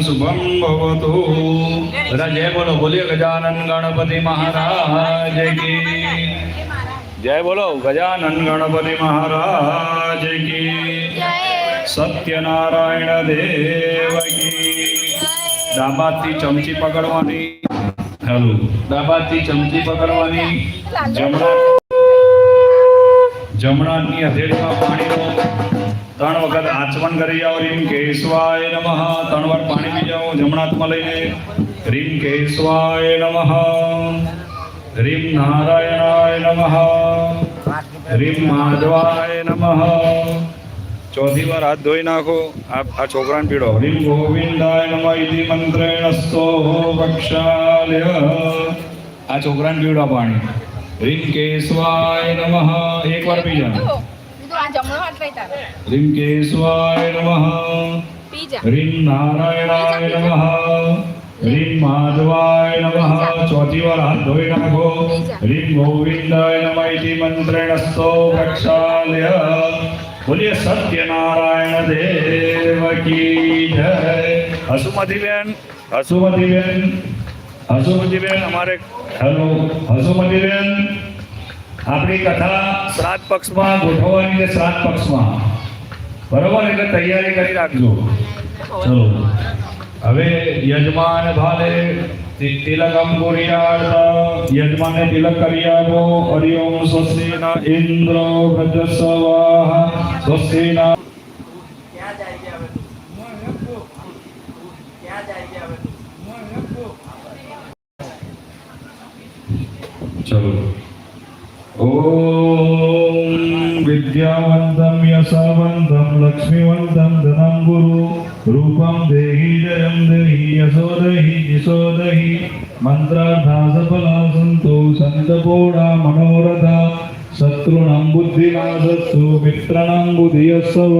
શુભમ ભવતુ બધા જય બોલો બોલીએ ગજાનન ગણપતિ મહારાજ કી જય બોલો ગજાનન ગણપતિ મહારાજ કી સત્યનારાયણ દેવ કી ડાબાથી ચમચી પકડવાની હેલો ડાબાથી ચમચી પકડવાની જમણા જમણાની હથેળીમાં પાણીનો ત્રણ વખત આચમન કરી જાઓ રીમ કેશવાય નમઃ. ત્રણ વાર પાણી પી જાઓ જમણા લઈને. રીમ કેશવાય નમઃ. રીમ નારાયણાય નમઃ. રીમ માધવાય નમઃ. ચોથી વાર હાથ ધોઈ નાખો. આ આ છોકરાને પીડો. રીમ ગોવિંદાય નમઃ ઇતિ મંત્રેણ સ્તોહો વક્ષાલય. આ છોકરાને પીવડો પાણી. રીમ કેશવાય નમઃ. એક વાર પી જા આ જમણો હાથ લઈ તારો રીમ કેશવાય નમઃ પી જા રીમ નારાયણાય નમઃ રીમ માધવાય નમઃ ચોથી વાર હાથ ધોઈ નાખો રીમ ગોવિંદાય નમઃ ઇતિ મંત્રેણ સ્તો પ્રક્ષાલ્ય બોલીએ સત્યનારાયણ દેવ કી જય હસુમતીબેન હસુમતીબેન હસુમતીબેન અમારે હેલો હસુમતીબેન આપણી કથા શ્રાદ્ધ પક્ષમાં ગોઠવવાની છે શ્રાદ્ધ પક્ષમાં બરોબર એટલે તૈયારી કરી રાખજો ચલો હવે યજમાન ભાલે તિ- તિલકમ કુર્યાત યજમાને તિલક કરી આપો હરિ ઓમ સ્વસ્તિ ન ઇન્દ્ર ગજ સ્વાહ સ્વસ્તિ ન ચલો ॐ विद्यावन्तं यशवन्तं लक्ष्मीवन्तं धनं गुरु रूपं देहि जयं देहि यशो देहि यशो देहि। मन्त्रार्था सफला सन्तु सन्तपोडा मनोरथा शत्रूणां बुद्धिनाशस्तु मित्राणां बुधियस्व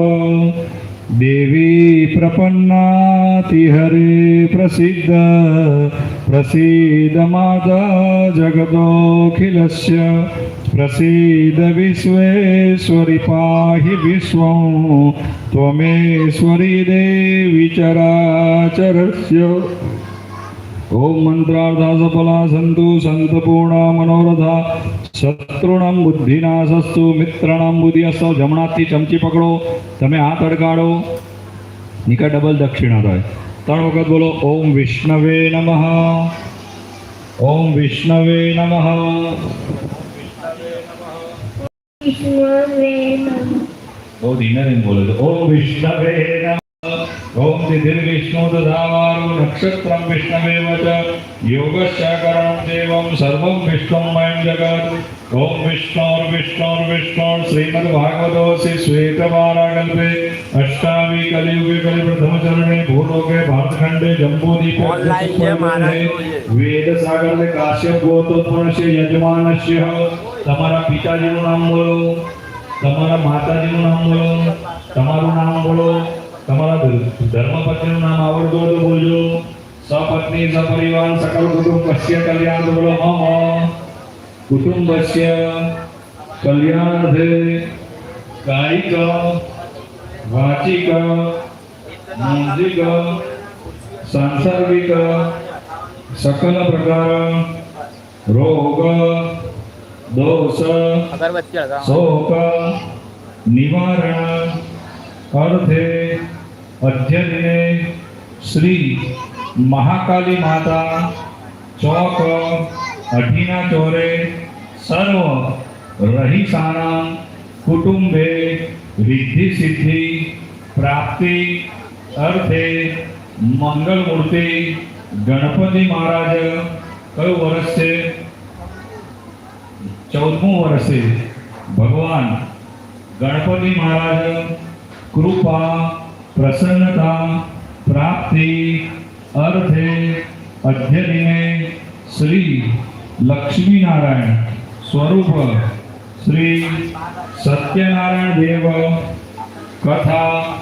देवी प्रपन्नातिहरे प्रसिद्ध प्रसीद माता जगदोऽखिलस्य प्रसीद विश्वेश्वरि पाहि विश्वं त्वमेश्वरि देवि चराचरस्य ॐ मन्त्रार्था सफला सन्तु सन्तपूर्णा मनोरथा શત્રુણામ બુદ્ધિનાશસ્તુ મિત્રણામ બુદ્ધિસ્ત જમણાથી ચમચી પકડો તમે હાથ અડગાડો નિકટ ડબલ દક્ષિણા થાય ત્રણ વખત બોલો ઓમ વિષ્ણવે નમઃ ઓમ વિષ્ણવે નમઃ বৌদি ইনারিং বলে ও বিষ্ণবে না વિષ્ણવે નમઃ ઓમ તિથિર વિષ્ણુ દધાવારો નક્ષત્રમ વિષ્ણવે ચ યોગસ્ય કરણ દેવમ સર્વમ વિષ્ણુમયં જગત ઓમ વિષ્ણોર વિષ્ણોર વિષ્ણોર શ્રીમદ ભાગવતો શ્રી શ્વેતવારાકલ્પે અષ્ટામી કલિયુગે કલિ પ્રથમ ચરણે ભૂલોકે ભારતખંડે જંબૂદીપે Online છે મારા જોઈએ. વેદ સાગર ને કાશ્યપ ગોત્રોત્પન્નસ્ય યજમાનસ્ય તમારા પિતાજીનું નામ બોલો તમારા માતાજીનું નામ બોલો તમારું નામ બોલો તમારા ધ- ધર્મપત્નીનું નામ આવડતું હોય તો બોલજો સપત્ની સપરિવાર સકલ કુટુંબસ્ય કલ્યાણ બોલો મમ કુટુંબસ્ય કલ્યાણાર્થે કાયિક વાચિક માનસિક સાંસર્ગિક સકલ પ્રકાર રોગ દોષ અગરબત્તી લગાવો अध्ययन में श्री महाकाली माता चौक, अठीना चौरे, सर्व रही कुटुंबे, रिद्धि सिद्धि, प्राप्ति, अर्थे, मंगल मूर्ति, गणपति महाराज कई वर्ष से चौदहों वर्ष से भगवान, गणपति महाराज, कृपा કૃપા પ્રસન્નતા પ્રાપ્તિ અર્થે અધ્યયને શ્રી લક્ષ્મીનારાયણ સ્વરૂપ શ્રી સત્યનારાયણ દેવ કથા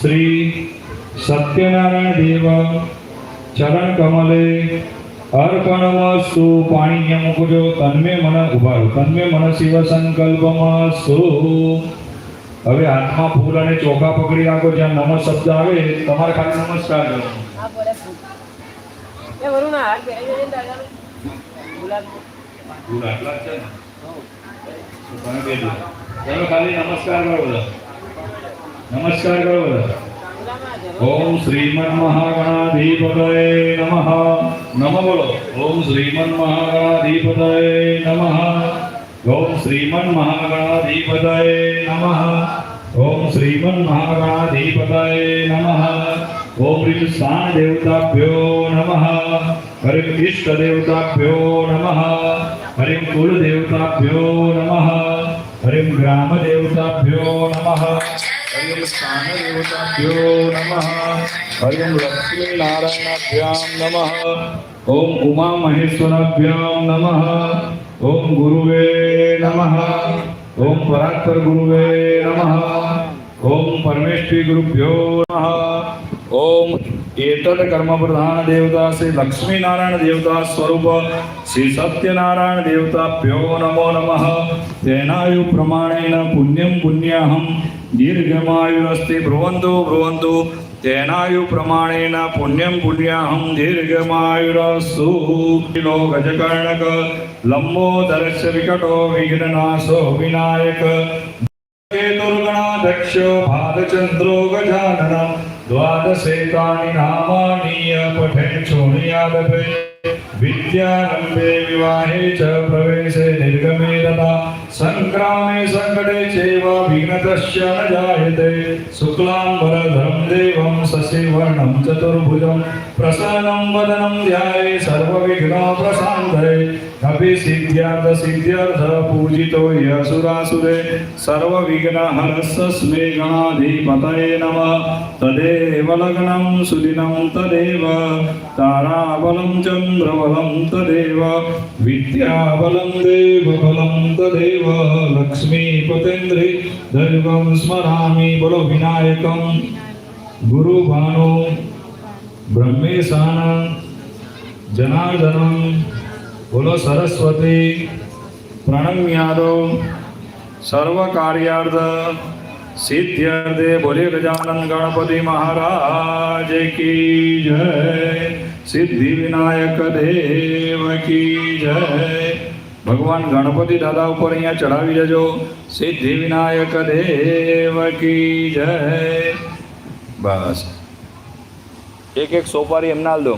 શ્રી સત્યનારાયણ દેવ ચરણ કમલે અર્પણમસ્તુ પાણી અહીંયા મૂકજો તન્મે મન ઉભા રહો તન્મે મન શિવ સંકલ્પમસ્તુ હવે હાથમાં ફૂલ અને ચોખા પકડી રાખો જ્યાં નમો શબ્દ આવે તમારે ખાલી નમસ્કાર કરો એ વરુણ આ હાથ પહેરી જઈને દાદાને. ગુલાબ ફૂલ આટલા જ છે ને તો તમે કહી દો ચાલો ખાલી નમસ્કાર કરો બધા નમસ્કાર કરો બધા ગુલાબમાં જરૂર ઓમ શ્રીમન મહાગણાધિપતય નમઃ નમઃ બોલો ઓમ શ્રીમન મહાગણાધિપતય નમઃ ओम श्रीमन महागणाधिपतये नमः। ओम श्रीमन महागणाधिपतये नमः। ओम ऋण स्थान देवताभ्यो नमः। हरिम इष्ट देवताभ्यो नमः। हरि कुल देवताभ्यो नमः। हरि ग्राम देवताभ्यो नमः। हरिम स्थान नमः। लक्ष्मी नमः ओम उमा महेश्वराभ्याम नमः। ఓం గురువే నమ. ఓం పరాత్పర గురువే నమ. ఓం పరమేశ్వరి గురుభ్యో నమ. ఓం ఏతత్ కర్మ ప్రధాన దేవత శ్రీ లక్ష్మీనారాయణ దేవత స్వరూప శ్రీ సత్యనారాయణ దేవతాభ్యో నమో నమ. తేనాయు ప్రమాణేన పుణ్యం పుణ్యాహం దీర్ఘమాయురస్తి బ్రువంతు బ్రువంతు तेनायु प्रमाणेन पुण्यं पुण्याहं दीर्घमायुरास्तु लो गजकर्णक लम्बोदरस्य विकटो विघ्ननाशो विनायक केतुर्गणाध्यक्ष भागचन्द्रो गजानन द्वादशेतानि नामानीय पठे शोणियादभे विद्यारम्भे विवाहे च प्रवेशे निर्गमे तथा सङ्क्रामे सङ्कटे चैव विघ्नतश्च न जायते। शुक्लाम्बरधरं देवं शशिवर्णं चतुर्भुजं प्रसन्नं वदनं ध्याये सर्वविघ्नप्रशान्तये अभिसिद्ध्यार्थ सिद्ध्यर्थ पूजितो यसुरासुरे सर्वविघ्नहरस्मै गणाधिपतये नमः। तदेव लग्नं सुदिनं तदेव, ताराबलं चन्द्रबलं तदेव, विद्याबलं देवबलं तदेव, लक्ष्मीपतेन्द्रे दैवं स्मरामि बोलो विनायकं। गुरुभानो ब्रह्मेशान जनार्दनं બોલો સરસ્વતી, પ્રણમ્યાદો સર્વ કાર્યાર્થ સિદ્ધ્યર્થે બોલે ગજાનંદ ગણપતિ મહારાજ કી જય, સિદ્ધિ વિનાયક દેવ કી જય. ભગવાન ગણપતિ દાદા ઉપર અહીંયા ચડાવી દેજો, સિદ્ધિ વિનાયક દેવ કી જય. બસ. એક એક સોપારી એમના દો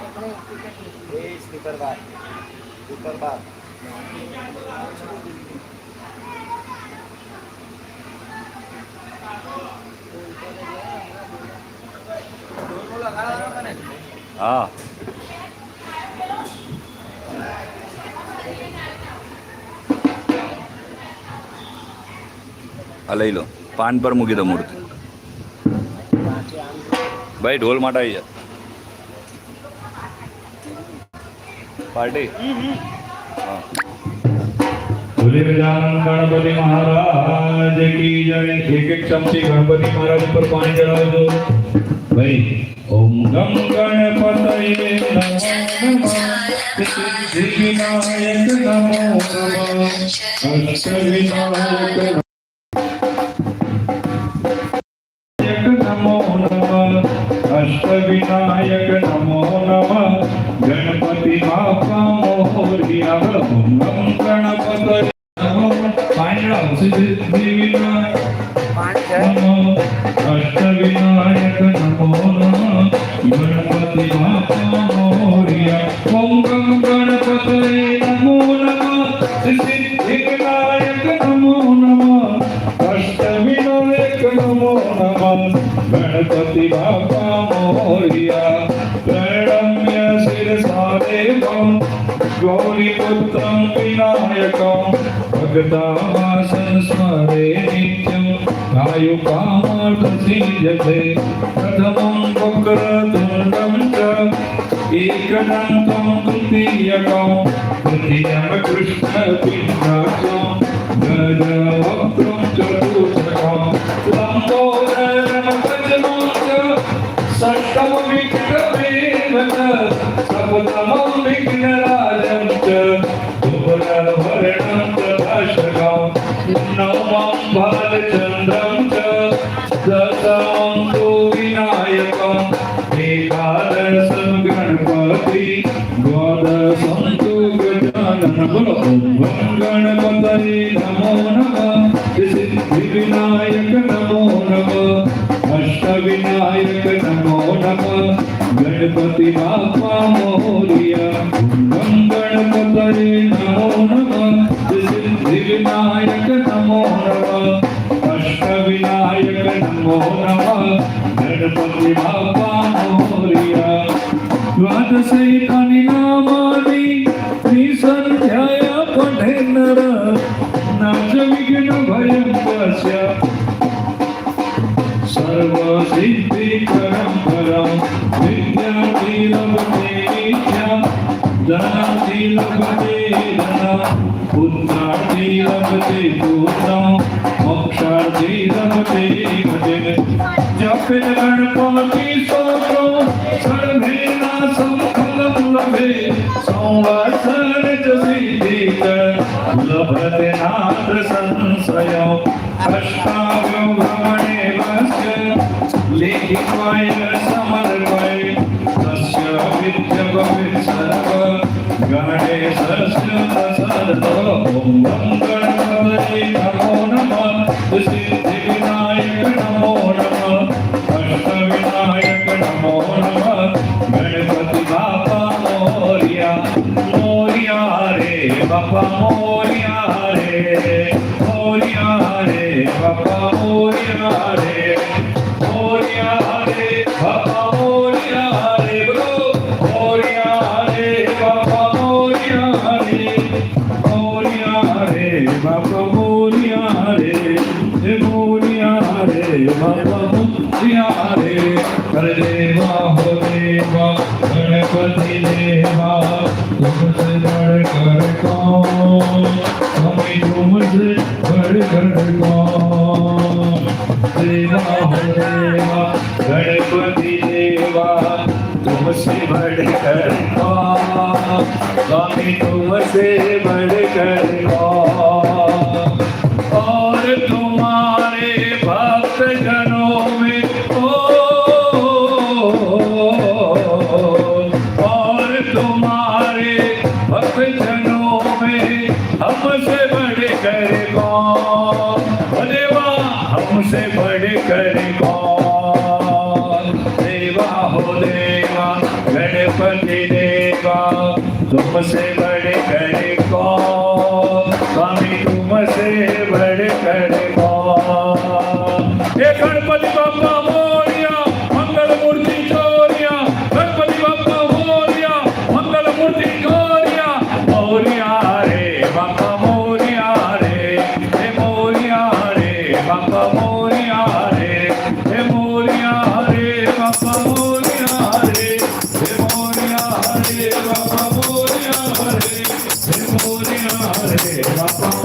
એ હા. લઈ લો. પાન પર મૂકી દો મૂર્તિ. ભાઈ ઢોલ માટે આવી જા. पार्टी? बोले गजानन गणपति महाराज की जय। एक एक चमची गणपति महाराज पर पानी चढ़ा दो भाई, ओम गम गणपति नमो। नमः अष्ट विनायक नमो नमः। अष्टविनायक नमो नमः गणपति बापा मोरिया ओम गम गणपतये नमो नमः सिद्धिविनायक नमो नमः अष्टविनायक नमो नमः गणपति बापा मोरिया गौरीपुत्रं विनायकं भगतामासं स्मरे नित्यं आयुकामार्थसिद्ध्यते प्रथमं वक्रतुण्डं च एकदन्तं तृतीयकं तृतीयं कृष्णपिण्डाचं गजवक्त्रं चतुर्थकं लम्बोदरं గణపతి నమో నమ సిద్ధి వినాయక నమో నమ అష్ట వినాయక నమో నమ గణపతి బాపా మోర్య గణపతి నమో నమ సిద్ధి जपित गणपति स्तोत्रो सर्वेना संफलं लभे संवत्सर च लभते नात्र संशयो अष्टाव्यो भ्रमणे वस्य लिखित्वाय Papa Moria Hare, Moria Hare, Papa Moria Hare, Moria Hare, Papa Moria Hare, Moria Hare, Papa Moria रे बापा मोरिया रे अरे देवा हो देवा गणपति देवा, तुमसे तुमसे बढ़कर कौन देवा गणपति देवा तुमसे बढ़कर कौन बढ़कर और तुम्हारे तुमसे बढ़कर कौन हे गणपति बाप्पा, मोरिया मंगल मूर्ति चोरिया। गणपति बाप्पा, मोरिया मंगल मूर्ति चोरिया। मोरिया रे बाप्पा, मोरिया रे। हे मोरिया रे बाप्पा, मोरिया रे। हे मोरिया रे बाप्पा, मोरिया रे। हे मोरिया रे बाप्पा, मोरिया रे। हे मोरिया रे बाप्पा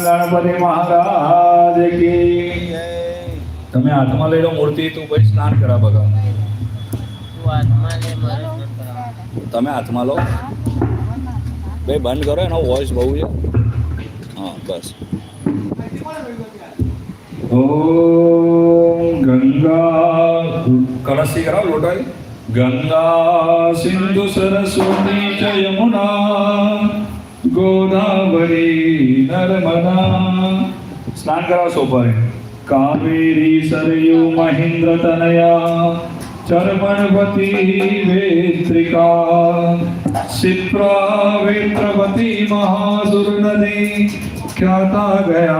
ગણપતિ મહારાજ કી તમે હાથમાં લઈ લો મૂર્તિ તું પછી સ્નાન કરા બગા તું હાથમાં લે મારે ન કરાવ. તમે હાથમાં લો બે બંધ કરો એનો વોઇસ બહુ છે હા બસ ઓમ ગંગા કળશી કરાવ લોટાઈ ગંગા સિંધુ સરસ્વતી ચ गोदावरी नर्मदा। स्नान करा सोपर। कावेरी सरयू महेंद्र तनया। चरमणवती वेत्रिका। सिप्रा वेत्रवती महासुर नदी। ख्याता गया